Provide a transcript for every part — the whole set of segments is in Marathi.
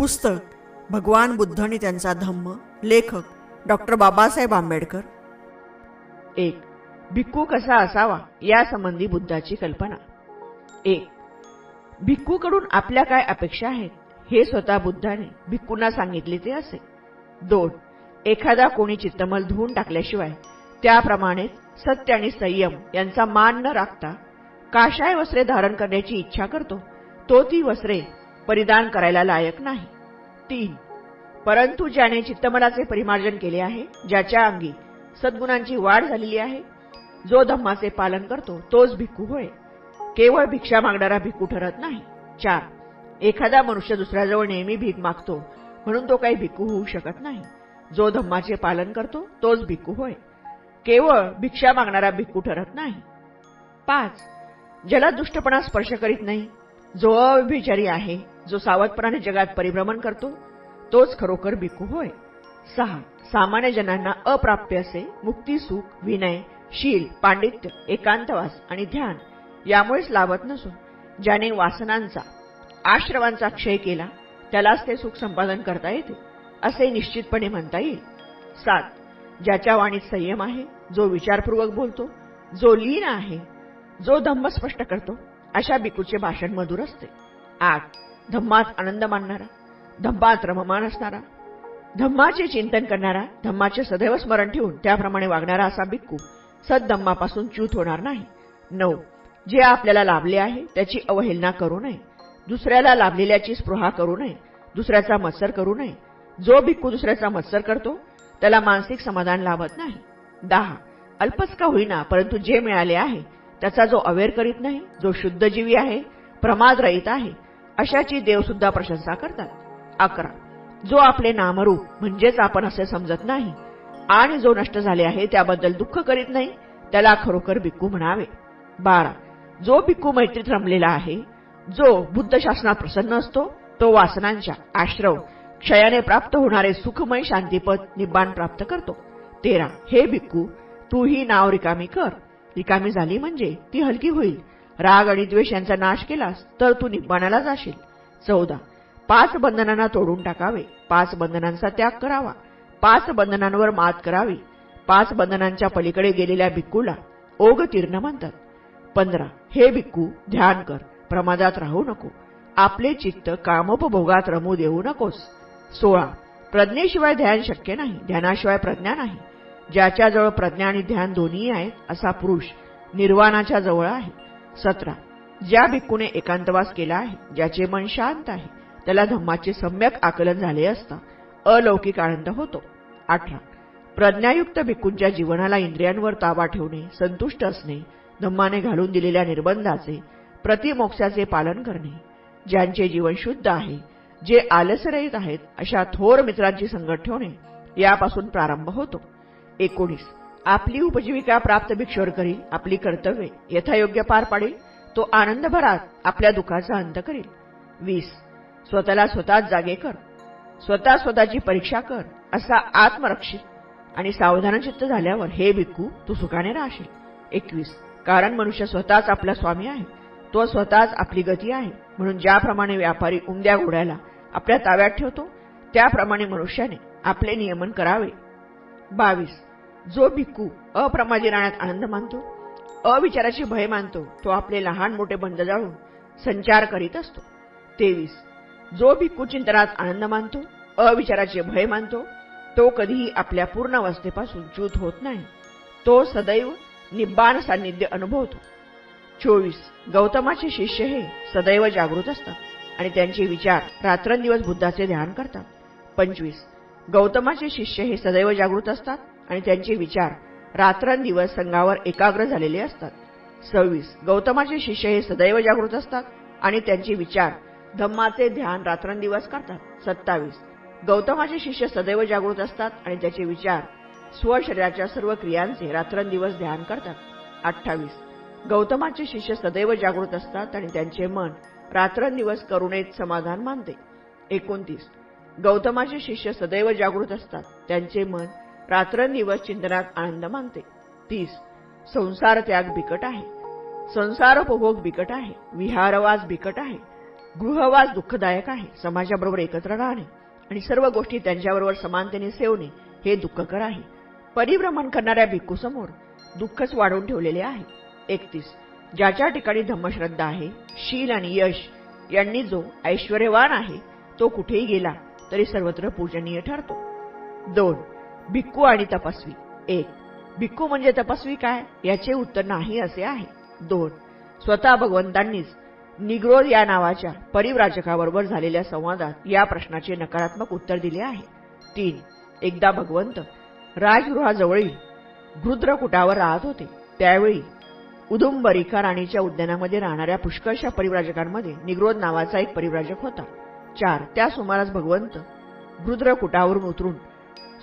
पुस्तक भगवान बुद्ध आणि त्यांचा धम्म लेखक डॉक्टर बाबासाहेब आंबेडकर. एक भिक्खू कसा असावा यासंबंधी बुद्धाची कल्पना. एक भिक्खूकडून आपल्या काय अपेक्षा आहेत हे स्वतः बुद्धाने भिक्खूंना सांगितले ते असे. दोन एखादा कोणी चित्तमल धुवून टाकल्याशिवाय त्याप्रमाणेच सत्य आणि संयम यांचा मान न राखता काशाय वस्त्रे धारण करण्याची इच्छा करतो तो ती वस्त्रे परिधान करायला लायक नाही. तीन. परंतु ज्याने चित्तमलाचे परिमार्जन केले आहे ज्याच्या अंगी सद्गुणांची वाढ झालेली आहे जो धम्माचे पालन करतो तोच भिक्खू होय. केवळ भिक्षा मागणारा भिक्खू ठरत नाही. चार. एखादा मनुष्य दुसऱ्याजवळ नेहमी भीक मागतो म्हणून तो काही भिक्खू होऊ शकत नाही. जो धम्माचे पालन करतो तोच भिक्खू होय. केवळ भिक्षा मागणारा भिक्खू ठरत नाही. पाच. ज्याला दुष्टपणा स्पर्श करीत नाही जो अविचारी आहे जो सावधपणाने जगात परिभ्रमण करतो तोच खरोखर भिकू होय. सहा सामान्य जनांना अप्राप्य असे मुक्ती सुख विनय शील पांडित्य एकांतवास आणि ध्यान यामुळेच लाभत नसून ज्याने वासनांचा आश्रवांचा क्षय केला त्यालाच ते सुख संपादन करता येते असे निश्चितपणे म्हणता येईल. सात ज्याच्या वाणीत संयम आहे जो विचारपूर्वक बोलतो जो लीन आहे जो दंभ स्पष्ट करतो अशा बिकूचे भाषण मधुर असते. आठ धम्मात आनंद मानणारा धम्मात रममान असणारा धम्माचे चिंतन करणारा धम्माचे सदैव स्मरण ठेवून त्याप्रमाणे वागणारा असा बिक्कू सद्धम्मापासून च्यूत होणार नाही. नऊ जे आपल्याला लाभले आहे त्याची अवहेलना करू नये. दुसऱ्याला लाभलेल्याची स्पृहा करू नये. दुसऱ्याचा मत्सर करू नये. जो भिक्खू दुसऱ्याचा मत्सर करतो त्याला मानसिक समाधान लाभत नाही. दहा अल्पच का होईना परंतु जे मिळाले आहे त्याचा जो अवेर करीत नाही जो शुद्धजीवी आहे प्रमाद रहित आहे अशाची देवसुद्धा प्रशंसा करतात. अकरा. जो आपले नामरूप म्हणजेच आपण असे समजत नाही आणि जो नष्ट झाले आहे त्याबद्दल दुःख करीत नाही त्याला खरोखर भिक्खू म्हणावे. बारा. जो भिक्खू मैत्रीत रमलेला आहे जो बुद्ध शासनात प्रसन्न असतो तो वासनांच्या आश्रव क्षयाने प्राप्त होणारे सुखमय शांतीपद निब्बाण प्राप्त करतो. तेरा. हे भिक्खू तू ही नाव रिकामी कर. रिकामी झाली म्हणजे ती हलकी होईल. राग आणि द्वेष यांचा नाश केलास तर तू निब्बाणाला जाशील. चौदा. पाच बंधनांना तोडून टाकावे. पाच बंधनांचा त्याग करावा. पाच बंधनांवर मात करावी. पाच बंधनांच्या पलीकडे गेलेल्या भिक्कूला ओग तीर्ण म्हणतात. पंधरा. हे भिक्कू ध्यान कर. प्रमादात राहू नको. आपले चित्त कामोपभोगात रमू देऊ नकोस. सोळा. प्रज्ञेशिवाय ध्यान शक्य नाही. ध्यानाशिवाय प्रज्ञा नाही. ज्याच्याजवळ प्रज्ञा आणि ध्यान दोन्ही आहेत असा पुरुष निर्वाणाच्या जवळ आहे. सतरा. ज्या भिक्खूने एकांतवास केला आहे ज्याचे मन शांत आहे त्याला धम्माचे सम्यक आकलन झाले असता अलौकिक आनंद होतो. अठरा. प्रज्ञायुक्त भिक्खूंच्या जीवनाला इंद्रियांवर ताबा ठेवणे संतुष्ट असणे धम्माने घालून दिलेल्या निर्बंधाचे प्रतिमोक्षाचे पालन करणे ज्यांचे जीवन शुद्ध आहे जे आलसरहित आहेत अशा थोर मित्रांची संगत ठेवणे यापासून प्रारंभ होतो. एकोणीस. आपली उपजीविका प्राप्त भिक्षोर करील आपली कर्तव्ये यथायोग्य पार पाडेल तो आनंदभरात आपल्या दुःखाचा अंत करेल. वीस. स्वतःला स्वतःच जागे कर. स्वतः स्वतःची परीक्षा कर असा आत्मरक्षित आणि सावधानचित्त झाल्यावर हे भिक्खू तू सुखाने राहशील. एकवीस. कारण मनुष्य स्वतःच आपला स्वामी आहे. तो स्वतःच आपली गती आहे. म्हणून ज्याप्रमाणे व्यापारी उमद्या घोड्याला आपल्या ताब्यात ठेवतो त्याप्रमाणे मनुष्याने आपले नियमन करावे. बावीस. जो भिक्खू अप्रमाजी राहण्यात आनंद मानतो अविचाराची भय मानतो तो आपले लहान मोठे बंद जाळून संचार करीत असतो. तेवीस. जो भिक्खू चिंतनात आनंद मानतो अविचाराचे भय मानतो तो कधीही आपल्या पूर्ण अवस्थेपासून च्यूत होत नाही. तो सदैव निब्बाण सान्निध्य अनुभवतो. चोवीस. गौतमाचे शिष्य हे सदैव जागृत असतात आणि त्यांचे विचार रात्रंदिवस बुद्धाचे ध्यान करतात. पंचवीस. गौतमाचे शिष्य हे सदैव जागृत असतात आणि त्यांचे विचार रात्रंदिवस संघावर एकाग्र झालेले असतात. सव्वीस. गौतमाचे शिष्य हे सदैव जागृत असतात आणि त्यांचे विचार धम्माचे ध्यान रात्रंदिवस करतात. सत्तावीस. गौतमाचे शिष्य सदैव जागृत असतात आणि त्याचे विचार स्वशरीराच्या सर्व क्रियांचे रात्रंदिवस ध्यान करतात. अठ्ठावीस. गौतमाचे शिष्य सदैव जागृत असतात आणि त्यांचे मन रात्रंदिवस करुणेत समाधान मानते. एकोणतीस. गौतमाचे शिष्य सदैव जागृत असतात. त्यांचे मन रात्रंदिवस चिंतनात आनंद मानते. तीस. संसार त्याग बिकट आहे. संसारोपभोग बिकट आहे. विहारवास बिकट आहे. गृहवास दुःखदायक आहे. समाजाबरोबर एकत्र राहणे आणि सर्व गोष्टी त्यांच्याबरोबर समानतेने सेवणे हे दुःखकर आहे. परिभ्रमण करणाऱ्या भिक्खूसमोर दुःखच वाढवून ठेवलेले आहे. एकतीस. ज्याच्या ठिकाणी धम्मश्रद्धा आहे शील आणि यश यांनी जो ऐश्वर्यवान आहे तो कुठेही गेला तरी सर्वत्र पूजनीय ठरतो. दोन. भिक्खू आणि तपस्वी. एक भिक्खू म्हणजे तपस्वी काय? याचे उत्तर नाही असे आहे. दोन स्वतः भगवंतांनीच निग्रोध या नावाच्या परिव्राजकाबरोबर झालेल्या संवादात या प्रश्नाचे नकारात्मक उत्तर दिले आहे. तीन एकदा भगवंत राजगृहाजवळील रुद्रकुटावर राहत होते. त्यावेळी उदुंबरिका राणीच्या उद्यानामध्ये राहणाऱ्या पुष्कळशा परिव्राजकांमध्ये निग्रोध नावाचा एक परिव्राजक होता. चार त्या सुमारास भगवंत रुद्रकुटावरून उतरून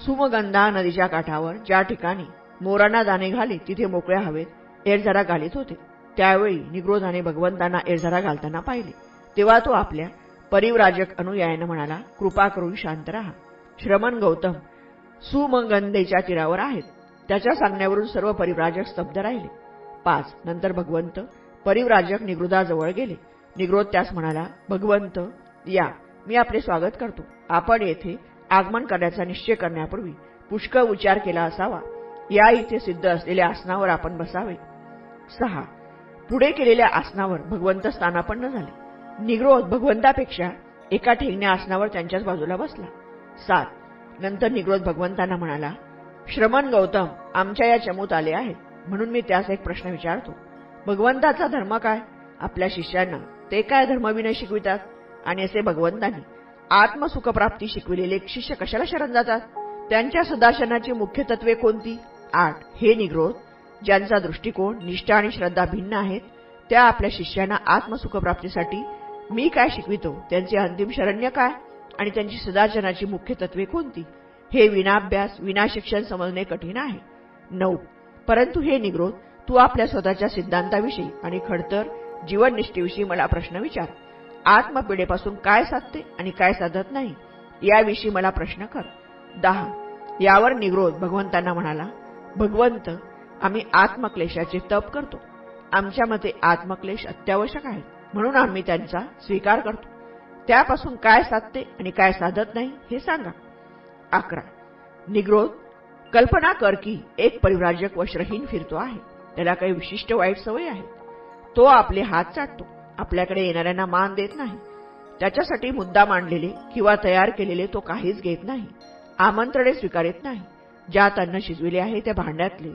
सुमगंधा नदीच्या काठावर ज्या ठिकाणी मोरांना दाणे घाली तिथे मोकळ्या हवेत एरझरा घालीत होते. त्यावेळी निग्रोधाने भगवंतांना एरझरा घालताना पाहिले. तेव्हा तो आपल्या परिव्राजक अनुयायानं म्हणाला कृपा करून शांत राहा. श्रमण गौतम सुमगंधेच्या तीरावर आहेत. त्याच्या सांगण्यावरून सर्व परिव्राजक स्तब्ध राहिले. पाच नंतर भगवंत परिव्राजक निगृदाजवळ गेले. निग्रोध त्यास म्हणाला भगवंत या मी आपले स्वागत करतो. आपण येथे आगमन करण्याचा निश्चय करण्यापूर्वी पुष्कळ विचार केला असावा. या इथे सिद्ध असलेल्या आसनावर आपण बसावे. सहा. पुढे केलेल्या आसनावर भगवंत स्थानापन्न झाले. निग्रोध भगवंतापेक्षा एका ठेंगण्या आसनावर त्यांच्याच बाजूला बसला. सात. नंतर निग्रोध भगवंतांना म्हणाला श्रमण गौतम आमच्या या चमूत आले आहेत. म्हणून मी त्यास एक प्रश्न विचारतो. भगवंताचा धर्म काय? आपल्या शिष्यांना ते काय धर्मविनय शिकवितात? आणि असे भगवंतांनी आत्मसुखप्राप्ती शिकविलेले शिष्य कशाला शरण जातात? त्यांच्या सदाशनाची मुख्य तत्वे कोणती? आठ. हे निग्रोध ज्यांचा दृष्टिकोन निष्ठा आणि श्रद्धा भिन्न आहेत त्या आपल्या शिष्यांना आत्मसुखप्राप्तीसाठी मी काय शिकवितो? त्यांचे अंतिम शरण्य काय? आणि त्यांची सदाचनाची मुख्य तत्वे कोणती? हे विनाभ्यास विनाशिक्षण समजणे कठीण आहे. नऊ. परंतु हे निग्रोध तू आपल्या स्वतःच्या सिद्धांताविषयी आणि खडतर जीवननिष्ठेविषयी मला प्रश्न विचार. आत्मपिढेपासून काय साधते आणि काय साधत नाही याविषयी मला प्रश्न कर. दहा. यावर निग्रोध भगवंतांना म्हणाला भगवंत आम्ही आत्मक्लेशाचे तप करतो. आमच्या मते आत्मक्लेश अत्यावश्यक आहे म्हणून आम्ही त्यांचा स्वीकार करतो. त्यापासून काय साधते आणि काय साधत नाही हे सांगा. अकरा. निग्रोध कल्पना कर की एक परिव्राजक वस्त्रहीन फिरतो आहे. त्याला काही विशिष्ट वाईट सवय आहे. तो आपले हात चाटतो. आपल्याकडे येणाऱ्यांना मान देत नाही. त्याच्यासाठी मुद्दा मांडलेले किंवा तयार केलेले तो काहीच घेत नाही. आमंत्रणे स्वीकारित नाही. ज्यात अन्न शिजविले आहे त्या भांड्यातले.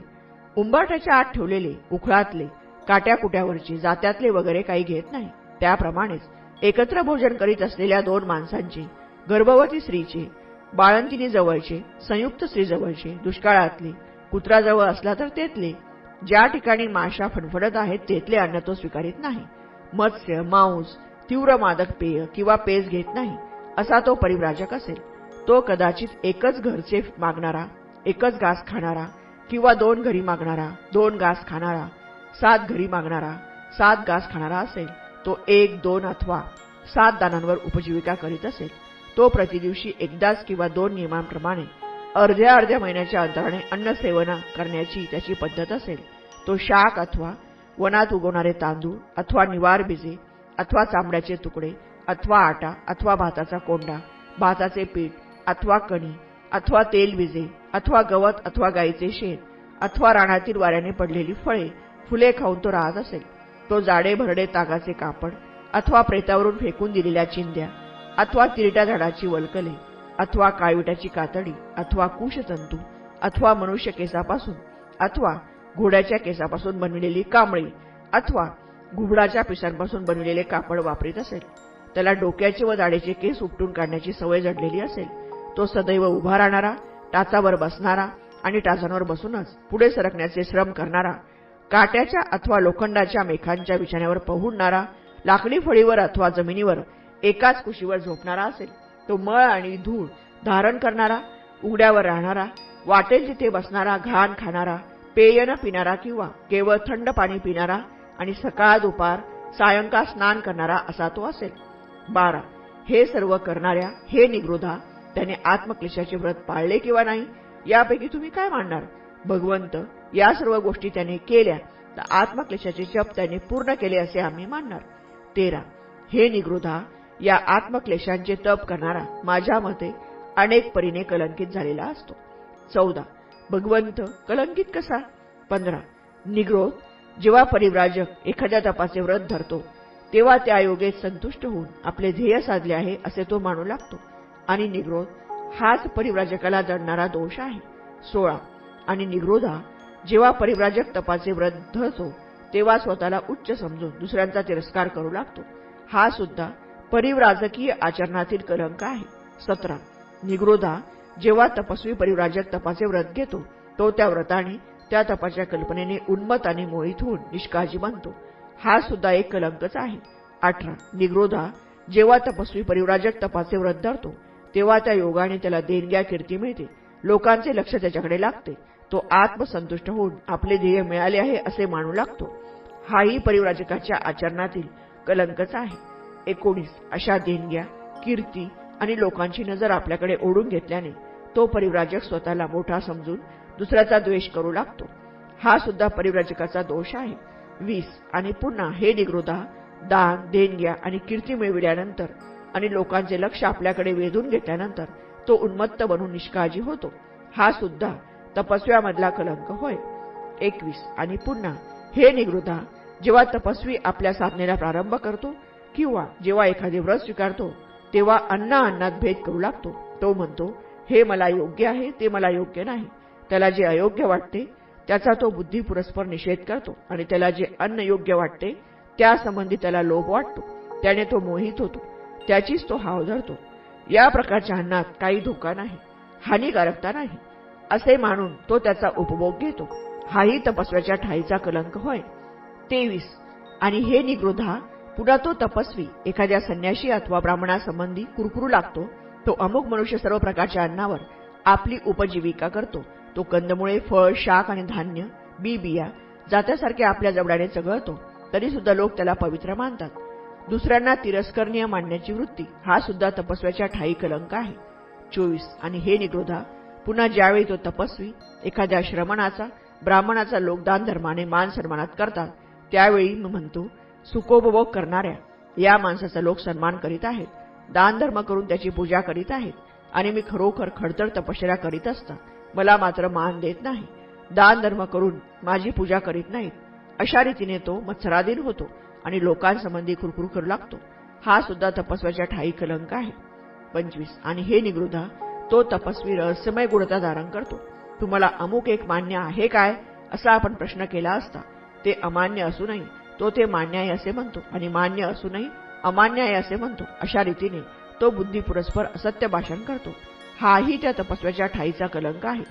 उंबरठ्याच्या आत ठेवलेले उखळातले काट्याकुट्यावरचे जात्यातले वगैरे काही घेत नाही. त्याप्रमाणेच एकत्र भोजन करीत असलेल्या दोन माणसांचे गर्भवती स्त्रीचे बाळंतिनी जवळचे संयुक्त स्त्री जवळचे दुष्काळातले कुत्राजवळ असला तर तेथले. ज्या ठिकाणी माशा फणफडत आहेत तेथले अन्न तो स्वीकारित नाही. मत्स्य मांस तीव्र मादक पेय किंवा पेज घेत नाही असा तो परिव्राजक असेल. तो कदाचित एकच घरचे मागणारा एकच घास खाणारा किंवा दोन घरी मागणारा दोन घास खाणारा सात घरी मागणारा सात घास खाणारा असेल. तो एक दोन अथवा सात दानांवर उपजीविका करीत असेल. तो प्रतिदिवशी एकदाच किंवा दोन नियमांप्रमाणे अर्ध्या अर्ध्या महिन्याच्या अंतराने अन्न सेवना करण्याची त्याची पद्धत असेल. तो शाक अथवा वनात उगवणारे तांदूळ अथवा निवार बिजे अथवा चांबड्याचे तुकडे अथवा आटा अथवा भाताचा कोंडा भाताचे पीठ अथवा कणी अथवा तेल विजे अथवा गवत अथवा गाईचे शेण अथवा रानातील वाऱ्याने पडलेली फळे फुले खाऊन तो राहत असेल. तो जाडे भरडे तागाचे कापड अथवा प्रेतावरून फेकून दिलेल्या चिंध्या अथवा तिरट्या झाडाची वलकले अथवा काळविटाची कातडी अथवा कुशतंतू अथवा मनुष्य केसापासून अथवा घोड्याच्या केसापासून बनविलेली कांबळी अथवा घुबडाच्या पिसांपासून बनविलेले कापड वापरीत असेल. त्याला डोक्याचे व दाढीचे केस उपटून काढण्याची सवय जडलेली असेल. तो सदैव उभा राहणारा टाचावर बसणारा आणि टाचांवर बसूनच पुढे सरकण्याचे श्रम करणारा काट्याच्या अथवा लोखंडाच्या मेखांच्या बिछाण्यावर पहुडणारा लाकडी फळीवर अथवा जमिनीवर एकाच कुशीवर झोपणारा असेल. तो मळ आणि धूळ धारण करणारा उघड्यावर राहणारा वाटेल तिथे बसणारा घाण खाणारा पेय न पिणारा किंवा केवळ थंड पाणी पिणारा आणि सकाळ दुपार सायंकाळ स्नान करणारा असा तो असेल. बारा. हे सर्व करणाऱ्या हे निगृधा त्याने आत्मक्लेशाचे व्रत पाळले किंवा नाही यापैकी तुम्ही काय मांडणार? भगवंत या सर्व गोष्टी त्याने केल्या तर आत्मक्लेशाचे जप त्याने पूर्ण केले असे आम्ही मानणार. तेरा. हे निगृधा या आत्मक्लेशांचे तप करणारा माझ्या मते अनेक परीने कलंकित झालेला असतो. चौदा. भगवंत कलंकित कसा? पंधरा. निग्रोध. जेव्हा परिव्राजक एखाद्या तपाचे व्रत धरतो तेव्हा त्या योगेत संतुष्ट होऊन आपले ध्येय साधले आहे असे तो मानू लागतो. आणि निग्रोध हाच परिव्राजकाला जडणारा दोष आहे. सोळा. आणि निग्रोधा जेव्हा परिव्राजक तपाचे व्रत धरतो तेव्हा स्वतःला उच्च समजून दुसऱ्यांचा तिरस्कार करू लागतो. हा सुद्धा परिव्राजकीय आचरणातील कलंक आहे. सतरा. निग्रोधा जेव्हा तपस्वी परिवराजक तपाचे व्रत घेतो तो त्या व्रताने त्या तपाच्या कल्पनेने उन्मत आणि मोहित होऊन निष्काळजी बनतो. हा सुद्धा एक कलंकच आहे. अठरा. निग्रोधा. जेव्हा तपस्वी परिवराजक तपाचे व्रत धरतो तेव्हा त्या योगाने त्याला देणग्या कीर्ती मिळते. लोकांचे लक्ष त्याच्याकडे लागते. तो आत्मसंतुष्ट होऊन आपले ध्येय मिळाले आहे असे मानू लागतो. हाही परिवराजकाच्या आचरणातील कलंकच आहे. एकोणीस. अशा देणग्या कीर्ती आणि लोकांची नजर आपल्याकडे ओढून घेतल्याने तो परिव्राजक स्वतःला मोठा समजून दुसऱ्याचा द्वेष करू लागतो. हा सुद्धा परिव्राजकाचा दोष आहे. वीस आणि पुन्हा हे निगृधा दान देणग्या आणि कीर्ती मिळविल्यानंतर आणि लोकांचे लक्ष आपल्याकडे वेधून घेतल्यानंतर तो उन्मत्त बनून निष्काळजी होतो. हा सुद्धा तपस्व्यामधला कलंक होय. एकवीस आणि पुन्हा हे निगृधा जेव्हा तपस्वी आपल्या साधनेला प्रारंभ करतो किंवा जेव्हा एखादे व्रत स्वीकारतो तेव्हा अन्ना अन्नात भेद करू लागतो. तो म्हणतो हे मला योग्य आहे ते मला योग्य नाही. त्याला जे अयोग्य वाटते त्याचा तो बुद्धी पुरस्पर निषेध करतो आणि त्याला जे अन्न योग्य वाटते त्यासंबंधी त्याला लोभ वाटतो. त्याने तो मोहित होतो. त्याचीच तो हाव धरतो. या प्रकारच्या अन्नात काही धोका नाही हानिकारकता नाही. असे मानून तो त्याचा उपभोग घेतो. हाही तपस्व्याच्या ठाईचा कलंक होय. तेवीस. आणि हे निगृधा पुन्हा तो तपस्वी एखाद्या संन्याशी अथवा ब्राह्मणासंबंधी कुरकुरू लागतो तो अमुक मनुष्य सर्व प्रकारच्या अन्नावर आपली उपजीविका करतो. तो कंदमुळे फळ शाक आणि धान्य बी बिया जात्यासारखे आपल्या जबड्याने चघळतो तरी सुद्धा लोक त्याला पवित्र मानतात. दुसऱ्यांना तिरस्करणीय मानण्याची वृत्ती हा सुद्धा तपस्व्याच्या ठाई कलंक आहे. चोवीस. आणि हे निगृधा पुन्हा ज्यावेळी तो तपस्वी एखाद्या श्रमणाचा ब्राह्मणाचा लोकदान धर्माने मान सन्मानात करतात त्यावेळी मी म्हणतो सुखोपभोग करणाऱ्या या माणसाचा लोक सन्मान करीत आहेत. दान धर्म करून त्याची पूजा करीत आहेत. आणि मी खरोखर खडतर तपश्चर्या करीत असता मला मात्र मान देत नाही. दान धर्म करून माझी पूजा करीत नाहीत. अशा रीतीने तो मत्सराधीन होतो आणि लोकांसंबंधी कुरकुर करू लागतो. हा सुद्धा तपस्व्याच्या ठाई कलंक आहे. पंचवीस. आणि हे निगृधा तो तपस्वी रहस्यमय गुणता धारण करतो. तुम्हाला अमुक एक मान्य आहे काय? असा आपण प्रश्न केला असता. ते अमान्य असूनही तो ते मान्य आहे असे म्हणतो आणि मान्य असूनही अमान्य आहे असे म्हणतो. अशा रीतीने तो बुद्धी पुरस्पर असत्य भाषण करतो. हाही त्या तपस्व्याच्या ठाईचा कलंक आहे.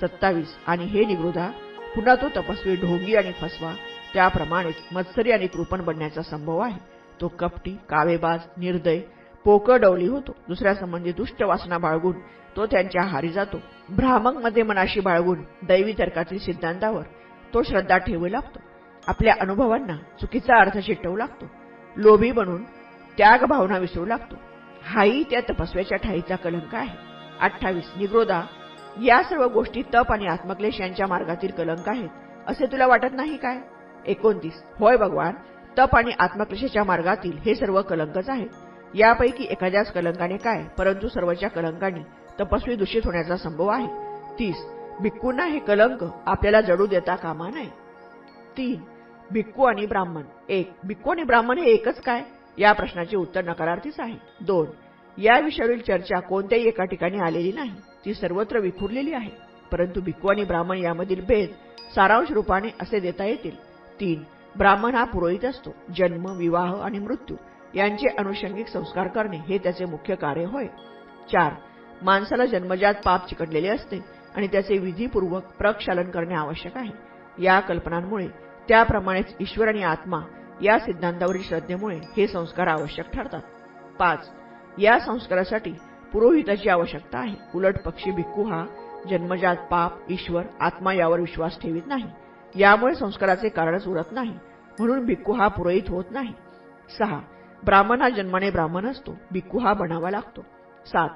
सत्तावीस आणि हे निगृधा पुन्हा तो तपस्वी ढोंगी आणि फसवा त्याप्रमाणेच मत्सरी आणि कृपण बनण्याचा संभव आहे. तो कपटी कावेबाज निर्दय पोकडवली होतो. दुसऱ्यासंबंधी दुष्ट वासना बाळगून तो त्यांच्या हारी जातो. भ्रामकमध्ये मनाशी बाळगून दैवी तर्कातील सिद्धांतावर तो श्रद्धा ठेवू लागतो. आपल्या अनुभवांना चुकीचा अर्थ चिटवू लागतो. लोभी बनून त्याग भावना विसरू लागतो. हाही त्या तपस्व्याच्या ठाईचा कलंक आहे. अठ्ठावीस. निग्रोदा या सर्व गोष्टी तप आणि आत्मक्लेश यांच्या मार्गातील कलंक आहेत. असे तुला वाटत नाही काय? एकोणतीस. होय भगवान तप आणि आत्मक्लेशाच्या मार्गातील हे सर्व कलंकच आहेत. यापैकी एखाद्याच कलंकाने काय परंतु सर्वच्या कलंकाने तपस्वी दूषित होण्याचा संभव आहे. तीस. भिक्कूंना हे कलंक आपल्याला जडू देता कामा नये. तीन. भिक्खू आणि ब्राह्मण. एक भिक्खू आणि ब्राह्मण हे एकच काय? या प्रश्नाचे उत्तर नकारार्थीच आहे. दोन या विषयावरील चर्चा कोणत्याही एका ठिकाणी आलेली नाही. ती सर्वत्र विखुरलेली आहे. परंतु भिक्खू आणि ब्राह्मण यामधील भेद सारांश रूपाने असे देता येतील. तीन ब्राह्मण हा पुरोहित असतो. जन्म विवाह आणि मृत्यू यांचे अनुषंगिक संस्कार करणे हे त्याचे मुख्य कार्य होय. चार माणसाला जन्मजात पाप चिकटलेले असते आणि त्याचे विधीपूर्वक प्रक्षालन करणे आवश्यक आहे. या कल्पनांमुळे त्याप्रमाणेच ईश्वर आणि आत्मा या सिद्धांतावरील श्रद्धेमुळे हे संस्कार आवश्यक ठरतात. पाच. या संस्कारासाठी पुरोहिताची आवश्यकता आहे. उलट पक्षी भिक्खू हा जन्मजात पाप ईश्वर आत्मा यावर विश्वास ठेवित नाही. यामुळे संस्काराचे कारणच उरत नाही. म्हणून भिक्खू हा पुरोहित होत नाही. सहा. ब्राह्मण हा जन्माने ब्राह्मण असतो. भिक्खू हा बनावा लागतो. सात.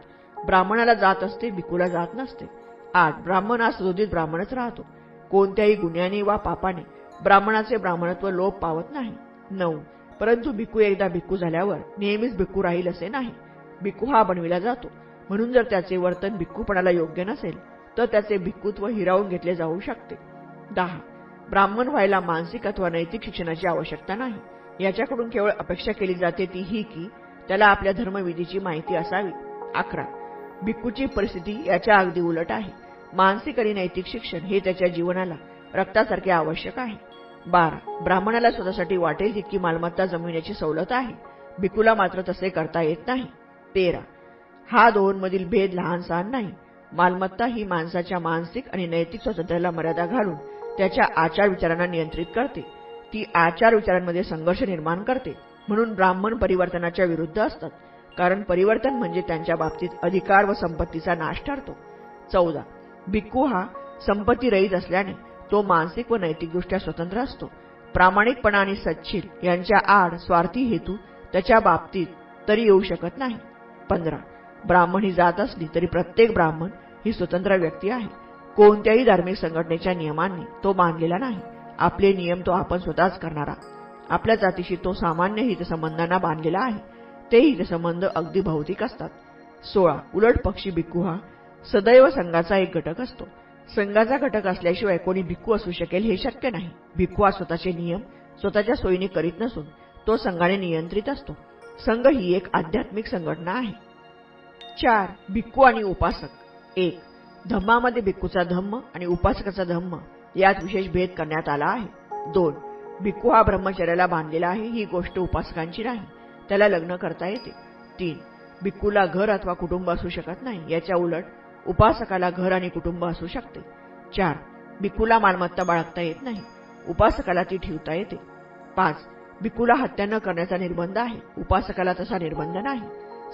ब्राह्मणाला जात असते भिक्खूला जात नसते. आठ. ब्राह्मण हा सदोदित ब्राह्मणच राहतो. कोणत्याही गुन्ह्याने वा पापाने ब्राह्मणाचे ब्राह्मणत्व लोप पावत नाही. नऊ. परंतु भिक्खू एकदा भिक्खू झाल्यावर नेहमीच भिकू राहील असे नाही. भिक्खू हा बनविला जातो. म्हणून जर त्याचे वर्तन भिक्खूपणाला योग्य नसेल तर त्याचे भिक्खुत्व हिरावून घेतले जाऊ शकते. दहा. ब्राह्मण व्हायला मानसिक अथवा नैतिक शिक्षणाची आवश्यकता नाही. याच्याकडून केवळ अपेक्षा केली जाते ती ही की त्याला आपल्या धर्मविधीची माहिती असावी. अकरा. भिक्खूची परिस्थिती याच्या अगदी उलट आहे. मानसिक आणि नैतिक शिक्षण हे त्याच्या जीवनाला रक्तासारखे आवश्यक आहे. बारा. ब्राह्मणाला स्वतःसाठी वाटेल तितकी मालमत्ता जमविण्याची सवलत आहे. भिकूला मात्र तसे करता येत नाही. तेरा. हा दोनमधील भेद लहान सहान नाही. मालमत्ता ही माणसाच्या मानसिक आणि नैतिक स्वातंत्र्याला मर्यादा घालून त्याच्या आचार विचारांना नियंत्रित करते. ती आचार विचारांमध्ये संघर्ष निर्माण करते. म्हणून ब्राह्मण परिवर्तनाच्या विरुद्ध असतात. कारण परिवर्तन म्हणजे त्यांच्या बाबतीत अधिकार व संपत्तीचा नाश ठरतो. चौदा. भिक्खू हा संपत्ती रहित असल्याने तो मानसिक व नैतिकदृष्ट्या स्वतंत्र असतो. प्रामाणिकपणा आणि सच्छील यांच्या आड स्वार्थी हेतू त्याच्या बाबतीत तरी येऊ शकत नाही. पंधरा. ब्राह्मण ही जात असली तरी प्रत्येक ब्राह्मण ही स्वतंत्र व्यक्ती आहे. कोणत्याही धार्मिक संघटनेच्या नियमांनी तो बांधलेला नाही. आपले नियम तो आपण स्वतःच करणारा. आपल्या जातीशी तो सामान्य हितसंबंधांना बांधलेला आहे. ते हितसंबंध अगदी भौतिक असतात. सोळा. उलट पक्षी भिक्खू हा सदैव संघाचा एक घटक असतो. संघाचा घटक असल्याशिवाय कोणी भिक्खू असू शकेल हे शक्य नाही. भिक्खू हा स्वतःचे नियम स्वतःच्या सोयीने करीत नसून तो संघाने नियंत्रित असतो. संघ ही एक आध्यात्मिक संघटना आहे. चार भिक्खू आणि उपासक. एक धम्मामध्ये भिक्खूचा धम्म आणि उपासकाचा धम्म यात विशेष भेद करण्यात आला आहे. दोन भिक्खू हा ब्रह्मचर्याला बांधलेला आहे ही गोष्ट उपासकांची नाही. त्याला लग्न करता येते. तीन भिक्खूला घर अथवा कुटुंब असू शकत नाही याच्या उलट उपासकाला घर आणि कुटुंब असू शकते. चार बिकूला मालमत्ता बाळगता येत नाही. उपासकाला ती ठेवता येते. पाच भिकूला हत्या न करण्याचा निर्बंध आहे. उपासकाला तसा निर्बंध नाही.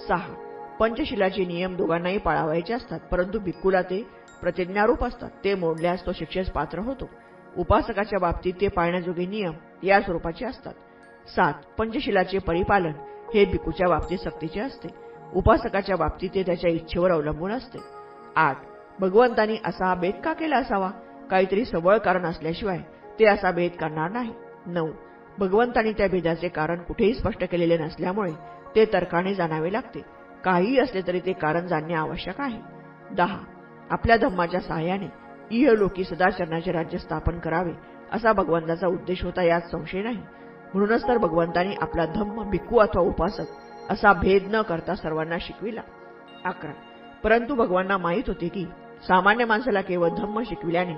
सहा पंचशिलाचे नियम दोघांनाही पाळावायचे असतात परंतु भिक्कूला ते प्रतिज्ञारूप असतात. ते मोडल्यास तो शिक्षेस पात्र होतो. उपासकाच्या बाबतीत ते पाळण्याजोगे नियम या स्वरूपाचे असतात. सात पंचशिलाचे परिपालन हे भिकूच्या बाबतीत सक्तीचे असते. उपासकाच्या बाबतीत ते त्याच्या इच्छेवर अवलंबून असते. आठ भगवंतांनी असा भेद का केला असावा? काहीतरी सबळ कारण असल्याशिवाय ते असा भेद करणार नाही. नऊ. भगवंतांनी त्या भेदाचे कारण कुठेही स्पष्ट केलेले नसल्यामुळे ते तर्काने जाणावे लागते. काहीही असले तरी ते कारण जाणणे आवश्यक आहे. दहा. आपल्या धम्माच्या सहाय्याने इहलोकी सदाचरणाचे राज्य स्थापन करावे असा भगवंताचा उद्देश होता यात संशय नाही. म्हणूनच तर भगवंतांनी आपला धम्म भिक्खू अथवा उपासक असा भेद न करता सर्वांना शिकविला. अकरा. परंतु भगवांना माहीत होते की सामान्य माणसाला केवळ धम्म शिकविल्याने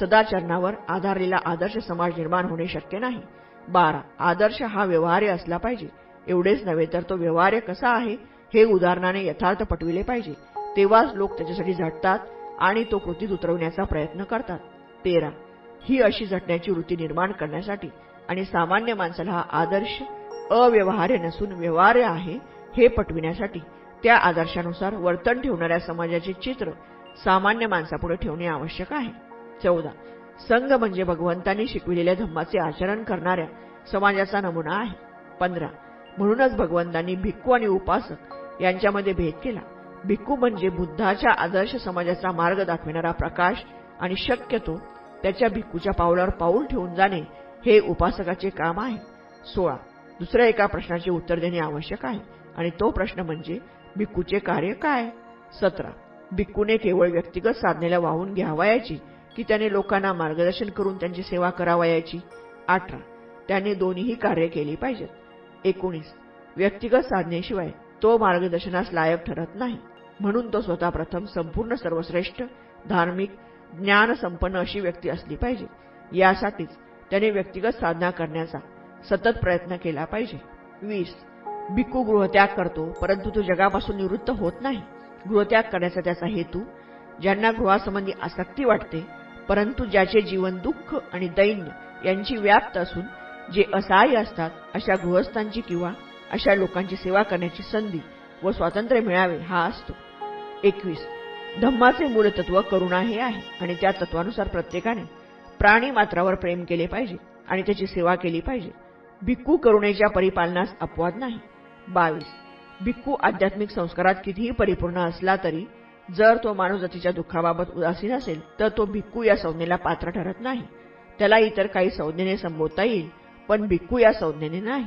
सदाचरणावर आधारलेला आदर्श समाज निर्माण होणे शक्य नाही. बारा. आदर्श हा व्यवहार्य असला पाहिजे. एवढेच नव्हे तर तो व्यवहार्य कसा आहे हे उदाहरणाने यथार्थ पटविले पाहिजे. तेव्हाच लोक त्याच्यासाठी झटतात आणि तो कृतीत उतरवण्याचा प्रयत्न करतात. तेरा. ही अशी झटण्याची वृत्ती निर्माण करण्यासाठी आणि सामान्य माणसाला हा आदर्श अव्यवहार्य नसून व्यवहार्य आहे हे पटविण्यासाठी त्या आदर्शानुसार वर्तन ठेवणाऱ्या समाजाचे चित्र सामान्य माणसापुढे ठेवणे आवश्यक आहे. चौदा. संघ म्हणजे भगवंतांनी शिकविलेल्या धम्माचे आचरण करणाऱ्या समाजाचा नमुना आहे. पंधरा. म्हणूनच भगवंतांनी भिक्खू आणि उपासक यांच्यामध्ये भेद केला. भिक्खू म्हणजे बुद्धाच्या आदर्श समाजाचा मार्ग दाखविणारा प्रकाश आणि शक्यतो त्याच्या भिक्खूच्या पावलावर पाऊल ठेवून जाणे हे उपासकाचे काम आहे. सोळा. दुसऱ्या एका प्रश्नाचे उत्तर देणे आवश्यक आहे आणि तो प्रश्न म्हणजे भिक्खूचे कार्य काय? सतरा. भिक्खूने केवळ व्यक्तिगत साधनेला वाहून घ्यावायाची की त्याने लोकांना मार्गदर्शन करून त्यांची सेवा करावायाची? अठरा. त्याने दोन्हीही कार्य केली पाहिजेत. एकोणीस. व्यक्तिगत साधनेशिवाय तो मार्गदर्शनास लायक ठरत नाही. म्हणून तो स्वतः प्रथम संपूर्ण सर्वश्रेष्ठ धार्मिक ज्ञानसंपन्न अशी व्यक्ती असली पाहिजे. यासाठीच त्याने व्यक्तिगत साधना करण्याचा सतत प्रयत्न केला पाहिजे. वीस. भिक्खू गृहत्याग करतो परंतु तो जगापासून निवृत्त होत नाही. गृहत्याग करण्याचा त्याचा हेतू ज्यांना गृहासंबंधी आसक्ती वाटते परंतु ज्याचे जीवन दुःख आणि दैन्य यांची व्याप्त असून जे असहाय्य असतात अशा गृहस्थांची किंवा अशा लोकांची सेवा करण्याची संधी व स्वातंत्र्य मिळावे हा असतो. एकवीस. धम्माचे मूलतत्व करुणा हे आहे आणि त्या तत्वानुसार प्रत्येकाने प्राणी मात्रावर प्रेम केले पाहिजे आणि त्याची सेवा केली पाहिजे. भिक्खू करुणेच्या परिपालनास अपवाद नाही. बावीस. भिक्खू आध्यात्मिक संस्कारात कितीही परिपूर्ण असला तरी जर तो माणूस जातीच्या दुःखाबाबत उदासीन असेल तर तो भिक्खू या संज्ञेला पात्र ठरत नाही. त्याला इतर काही संज्ञेने संबोधता येईल पण भिक्खू या संज्ञेने नाही.